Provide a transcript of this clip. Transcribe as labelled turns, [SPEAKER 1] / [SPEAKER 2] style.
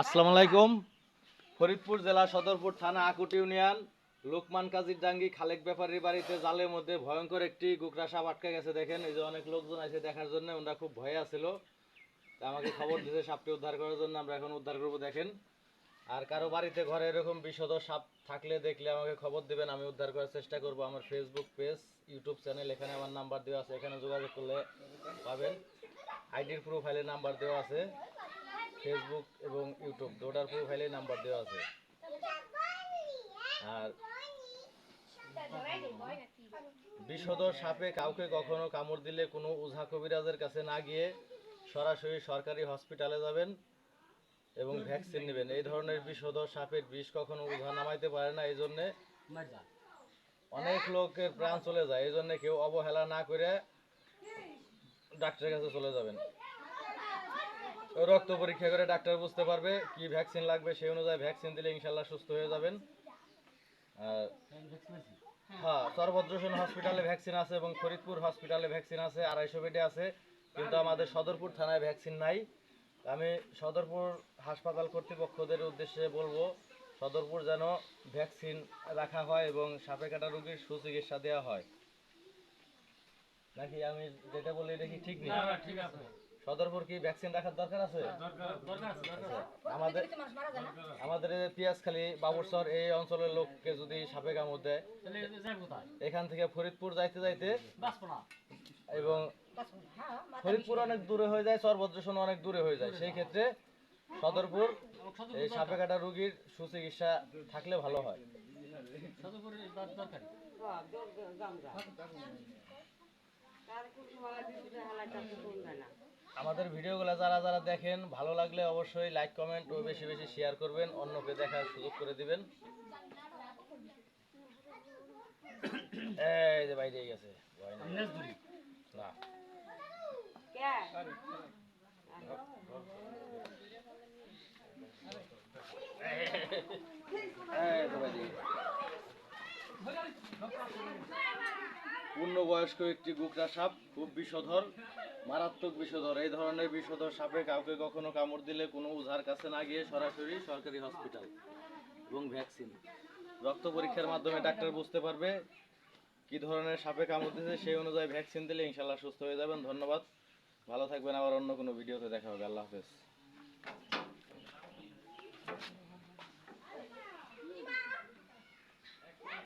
[SPEAKER 1] আসসালামু আলাইকুম। ফরিদপুর জেলা সদরপুর থানা আকুট ইউনিয়ন, লোকমান কাজীর ডাঙ্গি খালেক ব্যাপারীর বাড়িতে জালের মধ্যে ভয়ঙ্কর একটি গুকরা সাপ আটকে গেছে দেখেন। এই যে অনেক লোকজন আছে দেখার জন্য, ওনারা খুব ভয়ে আছিল। তা আমাকে খবর দিয়েছে সাপটি উদ্ধার করার জন্য, আমরা এখন উদ্ধার করব, দেখেন। আর কারও বাড়িতে ঘরে এরকম বিষধর সাপ থাকলে দেখলে আমাকে খবর দিবেন, আমি উদ্ধার করার চেষ্টা করব। আমার ফেসবুক পেজ ইউটিউব চ্যানেল এখানে আমার নাম্বার দেওয়া আছে, এখানে যোগাযোগ করলে পাবেন। আইডির প্রোফাইলে নাম্বার দেওয়া আছে। ফেসবুক এবং ইউটিউব দুটার প্রোফাইলে নাম্বার দেওয়া আছে। আর বিষধর সাপে কাউকে কখনো কামড় দিলে কোনো ওঝা কবিরাজের কাছে না গিয়ে সরাসরি সরকারি হসপিটালে যাবেন এবং ভ্যাকসিন নেবেন। এই ধরনের বিষধর সাপের বিষ কখনো ওঝা নামাইতে পারে না, এই জন্যে অনেক লোকের প্রাণ চলে যায়। এই জন্য কেউ অবহেলা না করে ডাক্তারের কাছে চলে যাবেন। রক্ত পরীক্ষা করে ডাক্তার বুঝতে পারবে কি ভ্যাকসিন লাগবে, সেই অনুযায়ী ভ্যাকসিন দিলে ইনশাল্লাহ সুস্থ হয়ে যাবেন। হ্যাঁ সর্বদ্রসন হসপিটালে ভ্যাকসিন আছে এবং ফরিদপুর হসপিটালে ভ্যাকসিন আছে, আড়াইশো বেডে আছে, কিন্তু আমাদের সদরপুর থানায় ভ্যাকসিন নাই। আমি সদরপুর হাসপাতাল কর্তৃপক্ষদের উদ্দেশ্যে বলব, সদরপুর যেন ভ্যাকসিন রাখা হয় এবং সাপে কাটা রোগীর সুচিকিৎসা দেওয়া হয়। নাকি আমি যেটা বলি এটা কি ঠিক নেই? সদরপুর কি ভ্যাকসিন রাখার দরকার আছে? আচ্ছা, আমাদের আমাদের পিয়াজখালী বাবুরচর এই অঞ্চলের লোককে যদি সাপে কামড় দেয় এখান থেকে ফরিদপুর যাইতে যাইতে এবং ফরিদপুর অনেক দূরে হয়ে যায় সর্বদ্রসন অনেক দূরে হয়ে যায়। সেই ক্ষেত্রে সদরপুর এই সাপে কাটা রোগীর সুচিকিৎসা থাকলে ভালো হয়। আমাদের ভিডিওগুলো যারা যারা দেখেন ভালো লাগলে অবশ্যই লাইক কমেন্ট ও বেশি বেশি শেয়ার করবেন অন্যকে দেখার সুযোগ করে দিবেন। এই যে বাইরে গেছে। না। এই বাইরে। পূর্ণবয়স্ক একটি গুকরা সাপ, খুব বিষধর, মারাত্মক বিষধর। এই ধরনের বিষধর সাপে কাউকে কখনো কামড় দিলে কোনো ওঝার কাছে না গিয়ে সরাসরি সরকারি হসপিটাল এবং ভ্যাকসিন। রক্ত পরীক্ষার মাধ্যমে ডাক্তার বুঝতে পারবে কি ধরনের সাপে কামড় দিয়েছে, সেই অনুযায়ী ভ্যাকসিন দিলে ইনশাল্লাহ সুস্থ হয়ে যাবেন। ধন্যবাদ। ভালো থাকবেন। আবার অন্য কোনো ভিডিওতে দেখা হবে। আল্লাহ হাফেজ।